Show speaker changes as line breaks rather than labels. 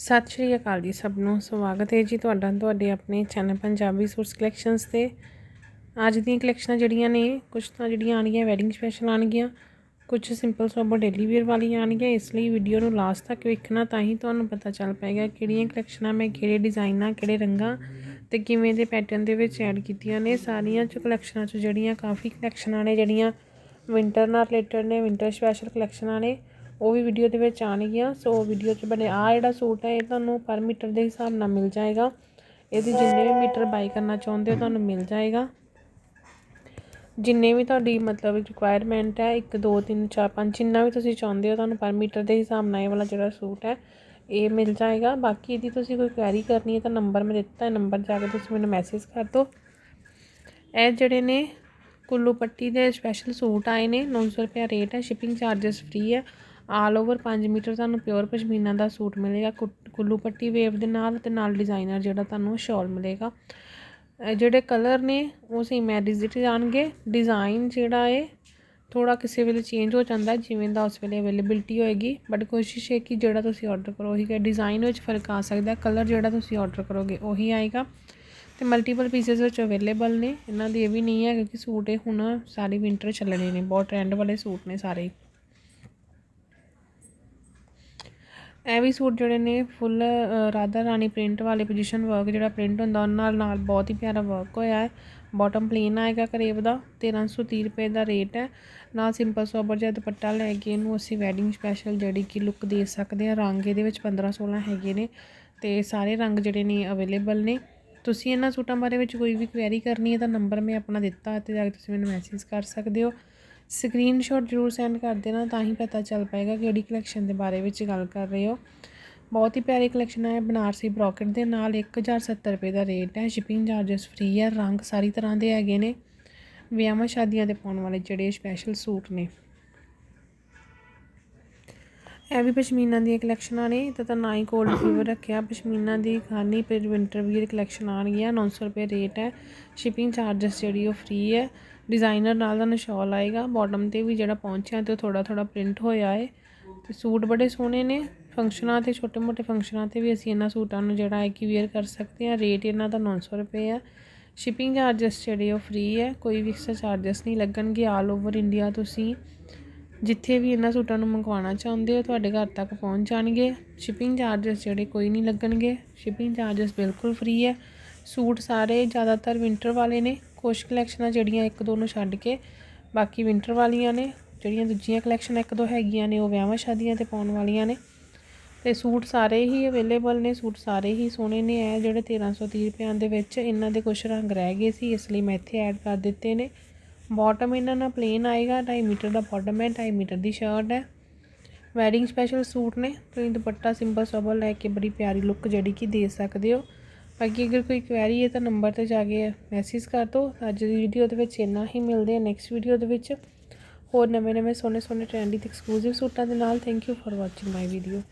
ਸਤਿ ਸ਼੍ਰੀ ਅਕਾਲ ਜੀ ਸਭ ਨੂੰ, ਸਵਾਗਤ ਹੈ ਜੀ ਤੁਹਾਡਾ, ਤੁਹਾਡੇ ਆਪਣੇ ਚੈਨਲ ਪੰਜਾਬੀ ਸੂਟਸ ਕਲੈਕਸ਼ਨਸ ਤੇ। ਅੱਜ ਦੀਆਂ ਕਲੈਕਸ਼ਨਾਂ ਜਿਹੜੀਆਂ ਨੇ ਕੁਝ ਤਾਂ ਜਿਹੜੀਆਂ ਆਣਗੀਆਂ ਵੈਡਿੰਗ ਸਪੈਸ਼ਲ ਆਣਗੀਆਂ ਕੁਝ ਸਿੰਪਲ ਸੋਬਰ ਡੇਲੀ ਵੇਅਰ ਵਾਲੀਆਂ ਆਣਗੀਆਂ ਇਸ ਲਈ ਵੀਡੀਓ ਨੂੰ ਲਾਸਟ ਤੱਕ ਵੇਖਣਾ ਤਾਂ ਹੀ ਤੁਹਾਨੂੰ ਪਤਾ ਚੱਲ ਪਾਏਗਾ ਕਿਹੜੀਆਂ ਕਲੈਕਸ਼ਨਾਂ ਮੈਂ ਕਿਹੜੇ ਡਿਜ਼ਾਈਨਾਂ ਕਿਹੜੇ ਰੰਗਾਂ ਤੇ ਕਿਵੇਂ ਦੇ ਪੈਟਰਨ ਦੇ ਵਿੱਚ ਐਡ ਕੀਤੀਆਂ ਨੇ। ਸਾਰੀਆਂ ਚ ਕਲੈਕਸ਼ਨਾਂ ਚ ਜਿਹੜੀਆਂ ਕਾਫੀ ਕਲੈਕਸ਼ਨਾਂ ਨੇ, ਜਿਹੜੀਆਂ ਵਿੰਟਰ ਨਾਲ ਰਿਲੇਟਡ ਨੇ ਵਿੰਟਰ ਸਪੈਸ਼ਲ ਕਲੈਕਸ਼ਨਾਂ ਨੇ। ਉਹ ਵੀ ਵੀਡੀਓ ਦੇ ਵਿੱਚ ਆਣਗੀਆਂ ਸੋ ਵੀਡੀਓ 'ਚ ਬਣੇ ਆ ਜਿਹੜਾ ਸੂਟ ਹੈ, ਇਹ ਤੁਹਾਨੂੰ ਪਰ ਮੀਟਰ ਦੇ ਹਿਸਾਬ ਨਾਲ ਮਿਲ ਜਾਏਗਾ। ਇਹਦੀ ਜਿੰਨੇ ਵੀ ਮੀਟਰ ਬਾਈ ਕਰਨਾ ਚਾਹੁੰਦੇ ਹੋ, ਤੁਹਾਨੂੰ ਮਿਲ ਜਾਏਗਾ। ਜਿੰਨੇ ਵੀ ਤੁਹਾਡੀ ਮਤਲਬ ਰਿਕੁਆਇਰਮੈਂਟ ਹੈ 1 2 3 4 5 ਜਿੰਨਾ ਵੀ ਤੁਸੀਂ ਚਾਹੁੰਦੇ ਹੋ, ਤੁਹਾਨੂੰ ਪਰ ਮੀਟਰ ਦੇ ਹਿਸਾਬ ਨਾਲ ਇਹ ਵਾਲਾ ਜਿਹੜਾ ਸੂਟ ਹੈ, ਇਹ ਮਿਲ ਜਾਏਗਾ। ਬਾਕੀ ਇਹਦੀ ਤੁਸੀਂ ਕੋਈ ਕੁਐਰੀ ਕਰਨੀ ਹੈ ਤਾਂ ਨੰਬਰ ਮੈਂ ਦਿੱਤਾ ਹੈ। ਨੰਬਰ ਜਾ ਕੇ ਤੁਸੀਂ ਮੈਨੂੰ ਮੈਸੇਜ ਕਰ ਦਿਓ। ਇਹ ਜਿਹੜੇ ਨੇ ਕੁੱਲੂ ਪੱਟੀ ਦੇ ਸਪੈਸ਼ਲ ਸੂਟ ਆਏ ਨੇ 900 ਰੁਪਏ ਰੇਟ ਹੈ। ਸ਼ਿਪਿੰਗ ਚਾਰजेस ਫ੍ਰੀ ਹੈ। ਆਲ ਓਵਰ 5 ਮੀਟਰ ਤੁਹਾਨੂੰ ਪਿਓਰ ਪਸ਼ਮੀਨਾ ਦਾ ਸੂਟ ਮਿਲੇਗਾ ਕੁੱਲੂ ਪੱਟੀ ਵੇਵ ਦੇ ਨਾਲ ਤੇ ਨਾਲ ਡਿਜ਼ਾਈਨਰ ਜਿਹੜਾ ਤੁਹਾਨੂੰ ਸ਼ਾਲ ਮਿਲੇਗਾ। ਜਿਹੜੇ ਕਲਰ ਨੇ, ਉਹ ਸਹੀ ਮੈਰਿਜ ਦੇ ਜਾਣਗੇ। ਡਿਜ਼ਾਈਨ ਜਿਹੜਾ ਹੈ ਥੋੜਾ ਕਿਸੇ ਵੇਲੇ ਚੇਂਜ ਹੋ ਜਾਂਦਾ, ਜਿਵੇਂ ਦਾ ਉਸ ਵੇਲੇ ਅਵੇਲੇਬਿਲਟੀ ਹੋਏਗੀ। ਬਟ ਕੋਸ਼ਿਸ਼ ਹੈ ਕਿ ਜਿਹੜਾ ਤੁਸੀਂ ਆਰਡਰ ਕਰੋ, ਉਹੀ ਹੈ ਡਿਜ਼ਾਈਨ ਵਿੱਚ ਫ਼ਰਕ ਆ ਸਕਦਾ ਕਲਰ ਜਿਹੜਾ ਤੁਸੀਂ ਆਰਡਰ ਕਰੋਗੇ, ਉਹੀ ਆਏਗਾ। ਤੇ ਮਲਟੀਪਲ ਪੀਸਸ ਵਿੱਚ ਅਵੇਲੇਬਲ ਨੇ। ਇਹਨਾਂ ਦੀ ਇਹ ਵੀ ਨਹੀਂ ਹੈ ਕਿਉਂਕਿ ਸੂਟ ਇਹ ਹੁਣ ਸਾਰੇ ਵਿੰਟਰ ਚੱਲਣੇ ਨੇ, ਬਹੁਤ ਟ੍ਰੈਂਡ ਵਾਲੇ ਸੂਟ ਨੇ ਸਾਰੇ। ਇਹ ਵੀ ਸੂਟ ਜਿਹੜੇ ਨੇ ਫੁੱਲ ਰਾਧਾ ਰਾਣੀ ਪ੍ਰਿੰਟ ਵਾਲੇ ਪੋਜੀਸ਼ਨ ਵਰਕ ਜਿਹੜਾ ਪ੍ਰਿੰਟ ਹੁੰਦਾ, ਉਹਨਾਂ ਨਾਲ ਨਾਲ ਬਹੁਤ ਹੀ ਪਿਆਰਾ ਵਰਕ ਹੋਇਆ ਹੈ। ਬਾਟਮ ਪਲੇਨ ਆਏਗਾ ਕਰੇਬ ਦਾ 1330 ਰੁਪਏ ਦਾ ਰੇਟ ਹੈ। ਨਾਲ ਸਿੰਪਲ ਸੋਬਰ ਜਿਹਾ ਦੁਪੱਟਾ ਲੈ ਕੇ ਇਹਨੂੰ ਅਸੀਂ ਵੈਡਿੰਗ ਸਪੈਸ਼ਲ ਜਿਹੜੀ ਕਿ ਲੁੱਕ ਦੇ ਸਕਦੇ ਹਾਂ, ਰੰਗ ਇਹਦੇ ਵਿੱਚ 15 16 ਹੈਗੇ ਨੇ ਤੇ ਸਾਰੇ ਰੰਗ ਜਿਹੜੇ ਨੇ ਅਵੇਲੇਬਲ ਨੇ। ਤੁਸੀਂ ਇਹਨਾਂ ਸੂਟਾਂ ਬਾਰੇ ਵਿੱਚ ਕੋਈ ਵੀ ਕੁਐਰੀ ਕਰਨੀ ਹੈ ਤਾਂ ਨੰਬਰ ਮੈਂ ਆਪਣਾ ਦਿੱਤਾ ਤੇ ਜਾ ਕੇ ਤੁਸੀਂ ਮੈਨੂੰ ਮੈਸੇਜ ਕਰ ਸਕਦੇ ਹੋ। ਸਕਰੀਨਸ਼ਾਟ ਜ਼ਰੂਰ ਸੈਂਡ ਕਰ ਦੇਣਾ, ਤਾਂ ਹੀ ਪਤਾ ਚੱਲ ਪਾਏਗਾ ਕਿਹੜੀ ਕਲੈਕਸ਼ਨ ਦੇ ਬਾਰੇ ਵਿੱਚ ਗੱਲ ਕਰ ਰਹੇ ਹੋ। ਬਹੁਤ ਹੀ ਪਿਆਰੀ ਕਲੈਕਸ਼ਨ ਹੈ, ਬਨਾਰਸੀ ਬ੍ਰੋਕਟ ਦੇ ਨਾਲ 1070 ਰੁਪਏ ਦਾ ਰੇਟ ਹੈ ਸ਼ਿਪਿੰਗ ਚਾਰजेस ਫ੍ਰੀ ਹੈ, ਰੰਗ ਸਾਰੀ ਤਰ੍ਹਾਂ ਦੇ ਹੈਗੇ ਨੇ। ਵਿਆਹਾਂ ਸ਼ਾਦੀਆਂ ਦੇ ਪਾਉਣ ਵਾਲੇ ਜਿਹੜੇ ਸਪੈਸ਼ਲ ਸੂਟ ਨੇ। ਇਹ ਵੀ ਪਸ਼ਮੀਨਾ ਦੀਆਂ ਕਲੈਕਸ਼ਨਾਂ ਨੇ ਤੇ ਤਾਂ ਨਾ ਹੀ ਕੋਲਡ ਫੀਵਰ ਰੱਖਿਆ। ਪਸ਼ਮੀਨਾ ਦੀ ਖਾਨੀ ਪਰ ਵਿੰਟਰ ਵੀਅਰ ਕਲੈਕਸ਼ਨ ਆਣ ਗਿਆ 900 ਰੁਪਏ ਰੇਟ ਹੈ। ਸ਼ਿਪਿੰਗ ਚਾਰजेस ਜਿਹੜੀ ਉਹ ਫ੍ਰੀ ਹੈ। ਡਿਜ਼ਾਈਨਰ ਨਾਲ ਤੁਹਾਨੂੰ ਸ਼ਾਲ ਆਏਗਾ। ਬਾਟਮ ਤੇ ਵੀ ਜਿਹੜਾ ਪਹੁੰਚਿਆ ਤੇ ਥੋੜਾ ਥੋੜਾ ਪ੍ਰਿੰਟ ਹੋਇਆ ਹੈ। ਤੇ ਸੂਟ ਬੜੇ ਸੋਹਣੇ ਨੇ। ਫੰਕਸ਼ਨਾਂ ਤੇ, ਛੋਟੇ-ਮੋਟੇ ਫੰਕਸ਼ਨਾਂ ਤੇ ਵੀ ਅਸੀਂ ਇਹਨਾਂ ਸੂਟਾਂ ਨੂੰ ਜਿਹੜਾ ਹੈ ਕਿ ਵੇਅਰ ਕਰ ਸਕਦੇ ਹਾਂ। ਰੇਟ ਇਹਨਾਂ ਦਾ 900 ਰੁਪਏ ਹੈ। ਸ਼ਿਪਿੰਗ ਚਾਰजेस ਜਿਹੜੇ ਉਹ ਫ੍ਰੀ ਹੈ। ਕੋਈ ਵੀ ਐਕਸਟਰਾ ਚਾਰजेस ਨਹੀਂ ਲੱਗਣਗੇ। ਆਲ ਓਵਰ ਇੰਡੀਆ ਤੁਸੀਂ ਜਿੱਥੇ ਵੀ ਇਹਨਾਂ ਸੂਟਾਂ ਨੂੰ ਮੰਗਵਾਉਣਾ ਚਾਹੁੰਦੇ ਹੋ, ਤੁਹਾਡੇ ਘਰ ਤੱਕ ਪਹੁੰਚ ਜਾਣਗੇ। ਸ਼ਿਪਿੰਗ ਚਾਰजेस ਜਿਹੜੇ ਕੋਈ ਨਹੀਂ ਲੱਗਣਗੇ। ਸ਼ਿਪਿੰਗ ਚਾਰजेस ਬਿਲਕੁਲ ਫ੍ਰੀ ਹੈ। ਸੂਟ ਸਾਰੇ ਜ਼ਿਆਦਾਤਰ ਵਿంటర్ ਵਾਲੇ ਨੇ। ਕੁਝ ਕਲੈਕਸ਼ਨਾਂ ਜਿਹੜੀਆਂ ਇੱਕ ਦੋ ਨੂੰ ਛੱਡ ਕੇ ਬਾਕੀ ਵਿంటర్ ਵਾਲੀਆਂ ਨੇ। ਜਿਹੜੀਆਂ ਦੂਜੀਆਂ ਕਲੈਕਸ਼ਨਾਂ ਇੱਕ ਦੋ ਹੈਗੀਆਂ ਨੇ, ਉਹ ਵਿਆਹਾਂ ਸ਼ਾਦੀਆਂ ਤੇ ਪਾਉਣ ਵਾਲੀਆਂ ਨੇ। ਤੇ ਸੂਟ ਸਾਰੇ ਹੀ ਅਵੇਲੇਬਲ ਨੇ, ਸੂਟ ਸਾਰੇ ਹੀ ਸੋਹਣੇ ਨੇ। ਇਹ ਜਿਹੜੇ 1330 ਰੁਪਏ ਦੇ ਵਿੱਚ ਇਹਨਾਂ ਦੇ ਕੁਝ ਰੰਗ ਰਹਿ ਗਏ ਸੀ, ਇਸ ਲਈ ਮੈਂ ਇੱਥੇ ਐਡ ਕਰ ਦਿੱਤੇ ਨੇ। ਬਾਟਮ ਇਹਨਾਂ ਨਾਲ ਪਲੇਨ ਆਏਗਾ 2.5 ਮੀਟਰ ਦਾ ਬਾਟਮ ਹੈ 2.5 ਮੀਟਰ ਦੀ ਸ਼ਰਟ ਹੈ। ਵੈਡਿੰਗ ਸਪੈਸ਼ਲ ਸੂਟ ਨੇ, ਤੁਸੀਂ ਦੁਪੱਟਾ ਸਿੰਪਲ ਸਬਲ ਲੈ ਕੇ ਬੜੀ ਪਿਆਰੀ ਲੁੱਕ ਜਿਹੜੀ ਕਿ ਦੇ ਸਕਦੇ ਹੋ। ਬਾਕੀ ਅਗਰ ਕੋਈ ਕੁਐਰੀ ਹੈ ਤਾਂ ਨੰਬਰ ਤੇ ਜਾ ਕੇ ਮੈਸੇਜ ਕਰ ਦਿਓ। ਅੱਜ ਦੀ ਵੀਡੀਓ ਦੇ ਵਿੱਚ ਇੰਨਾ ਹੀ, ਮਿਲਦੇ ਆ ਨੈਕਸਟ ਵੀਡੀਓ ਦੇ ਵਿੱਚ। ਹੋਰ ਨਵੇਂ ਨਵੇਂ ਸੋਹਣੇ ਸੋਹਣੇ ਟ੍ਰੈਂਡੀ ਤੇ ਐਕਸਕਲੂਸਿਵ ਸੂਟਾਂ ਦੇ ਨਾਲ। Thank you for watching my video